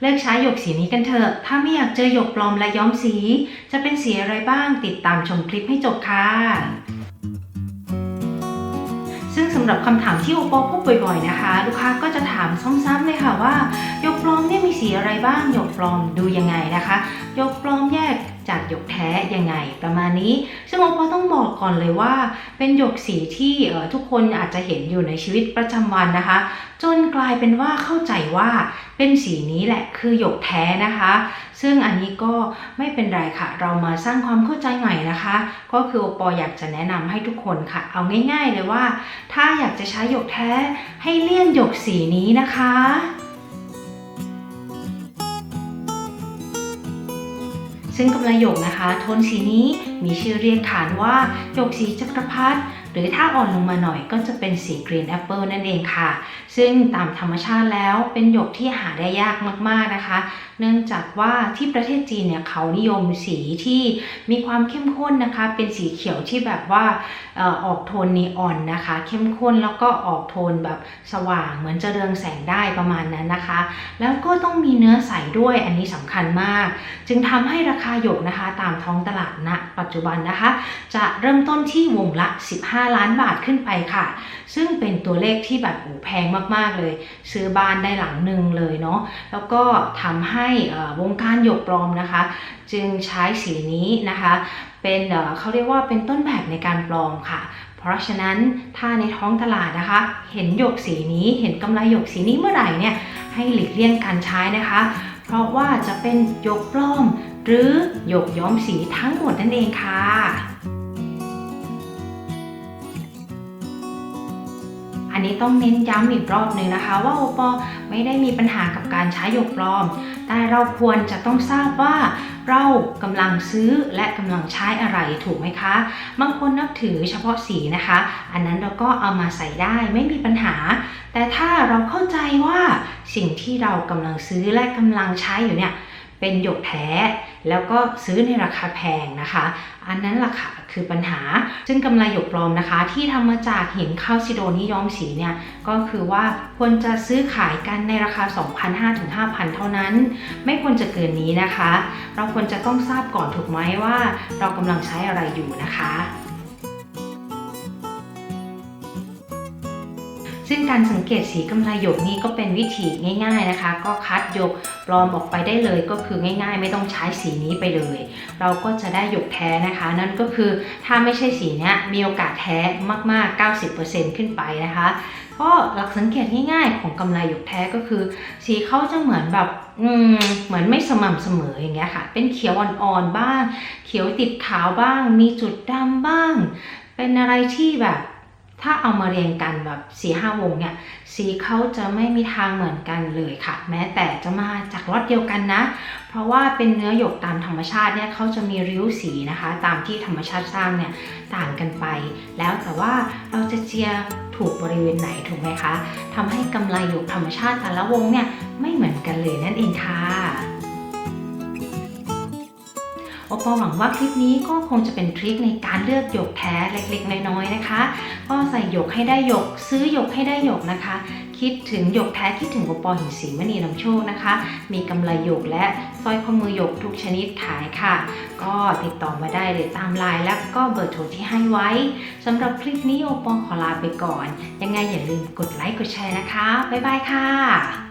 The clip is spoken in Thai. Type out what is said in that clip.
เลือกใช้หยกสีนี้กันเถอะ ถ้าไม่อยากเจอหยกปลอมและย้อมสี จะเป็นสีอะไรบ้างติดตามชมคลิปให้จบค่ะ ซึ่งสำหรับคำถามที่โอปอพบบ่อยๆนะคะ ลูกค้าก็จะถามซ้ำๆเลยค่ะว่าหยกปลอมเนี่ยมีสีอะไรบ้างหยกปลอมดูยังไงนะคะหยกปลอมแยก จากหยกแท้ยังไงประมาณนี้ ซึ่งโอปอต้องบอกก่อนเลยว่า เป็นหยกสีที่เออทุกคนอาจจะเห็นอยู่ในชีวิตประจำวันนะคะ จนกลายเป็นว่าเข้าใจว่าเป็นสีนี้แหละคือหยกแท้นะคะ ซึ่งอันนี้ก็ไม่เป็นไรค่ะ เรามาสร้างความเข้าใจใหม่นะคะ ก็คือโอปออยากจะแนะนำให้ทุกคนค่ะ เอาง่าย ๆ เลยว่า ถ้าอยากจะใช้หยกแท้ให้เลี่ยนหยกสีนี้นะคะ ซึ่งกำไรหยกนะคะ โทนสีนี้ มีชื่อเรียกขานว่าหยกสีจักรพรรดิหรือถ้าอ่อนลงมาหน่อยก็จะเป็นสีกรีนแอปเปิลนั่นเองค่ะ ซึ่งตามธรรมชาติแล้วเป็นหยกที่หาได้ยากมากๆนะคะ เนื่องจากว่าที่ประเทศจีนเนี่ยเขานิยมสีที่มีความเข้มข้นนะคะ เป็นสีเขียวที่แบบว่าออกโทนนีออนนะคะ เข้มข้นแล้วก็ออกโทนแบบสว่างเหมือนจะเรืองแสงได้ประมาณนั้นนะคะ แล้วก็ต้องมีเนื้อใสด้วยอันนี้สำคัญมาก จึงทำให้ราคาหยกนะคะ ตามท้องตลาดณปัจจุบันนะคะ จะเริ่มต้นที่วงละ 15 ล้านบาทขึ้นไปค่ะ ซึ่งเป็นตัวเลขที่แบบโอ้แพงมากๆเลย ซื้อบ้านได้หลังหนึ่งเลยเนาะแล้วก็ทำให้วงการหยกปลอมนะคะ จึงใช้สีนี้นะคะ เป็นเอ่อเขาเรียกว่าเป็นต้นแบบในการปลอมค่ะเพราะฉะนั้นถ้าในท้องตลาดนะคะ เห็นหยกสีนี้เห็นกำไรหยกสีนี้เมื่อไหร่เนี่ยให้หลีกเลี่ยงการใช้นะคะ เพราะว่าจะเป็นหยกปลอม หรือหยกย้อมสีทั้งหมดนั่นเองค่ะ อันนี้ต้องเน้นย้ำอีกรอบหนึ่งนะคะ ว่าโอปอไม่ได้มีปัญหากับการใช้หยกปลอม แต่เราควรจะต้องทราบว่าเรากำลังซื้อและกำลังใช้อะไรถูกไหมคะ บางคนนับถือเฉพาะสีนะคะ อันนั้นเราก็เอามาใส่ได้ไม่มีปัญหา แต่ถ้าเราเข้าใจว่าสิ่งที่เรากำลังซื้อและกำลังใช้อยู่เนี่ย เป็นหยกแท้ แล้วก็ซื้อในราคาแพงนะคะ อันนั้นล่ะค่ะคือปัญหา ซึ่งกำไรหยกปลอมนะคะ ที่ทำมาจากหินคาลซิโดนิย้อมสีเนี่ยก็คือว่าควรจะซื้อขายกันในราคา 2,500ถึง5,000 เท่านั้น ไม่ควรจะเกินนี้นะคะ เราควรจะต้องทราบก่อนถูกไหมว่า เรากำลังใช้อะไรอยู่นะคะ ซึ่งการสังเกตสีกำไรหยกนี่ก็เป็นวิธีง่ายๆนะคะ ก็คัดหยกปลอมออกไปได้เลยก็คือง่าย ๆ ไม่ต้องใช้สีนี้ไปเลย เราก็จะได้หยกแท้นะคะ นั่นก็คือถ้าไม่ใช่สีนี้มีโอกาสแท้มากๆ 90%ขึ้นไปนะคะก็หลักสังเกตง่ายๆของกำไรหยกแท้ก็คือ สีเขาจะเหมือนแบบอืมเหมือนไม่สม่ำเสมออย่างเงี้ยค่ะ เป็นเขียวอ่อนๆบ้าง เขียวติดขาวบ้าง มีจุดดำบ้าง เป็นอะไรที่แบบ ถ้าเอามาเรียงกันแบบ4ีห้าวงเนี่ยสีเขาจะไม่มีทางเหมือนกันเลยค่ะ แม้แต่จะมาจากล็อตเดียวกันนะ เพราะว่าเป็นเนื้อหยกตามธรรมชาติเนี่ยเขาจะมีริ้วสีนะคะ ตามที่ธรรมชาติสร้างเนี่ยต่างกันไป แล้วแต่ว่าเราจะเจียถูกบริเวณไหนถูกไหมคะทำให้กำไรหยกธรรมชาติแต่ละวงเนี่ยไม่เหมือนกันเลยนั่นเองค่ะ โอปอหวังว่าคลิปนี้ก็คงจะเป็นทริคในการเลือกหยกแท้เล็กๆ น้อยๆนะคะ ก็ใส่หยกให้ได้หยก ซื้อหยกให้ได้หยกนะคะ คิดถึงหยกแท้คิดถึงโอปอหินสีมณีนำโชคนะคะ มีกำไรหยกและสร้อยข้อมือหยกทุกชนิดขายค่ะ ก็ติดต่อมาได้เลยตามไลน์และก็เบอร์โทรที่ให้ไว้สำหรับคลิปนี้โอปอขอลาไปก่อน ยังไงอย่าลืมกดไลค์กดแชร์นะคะบ๊ายบายค่ะ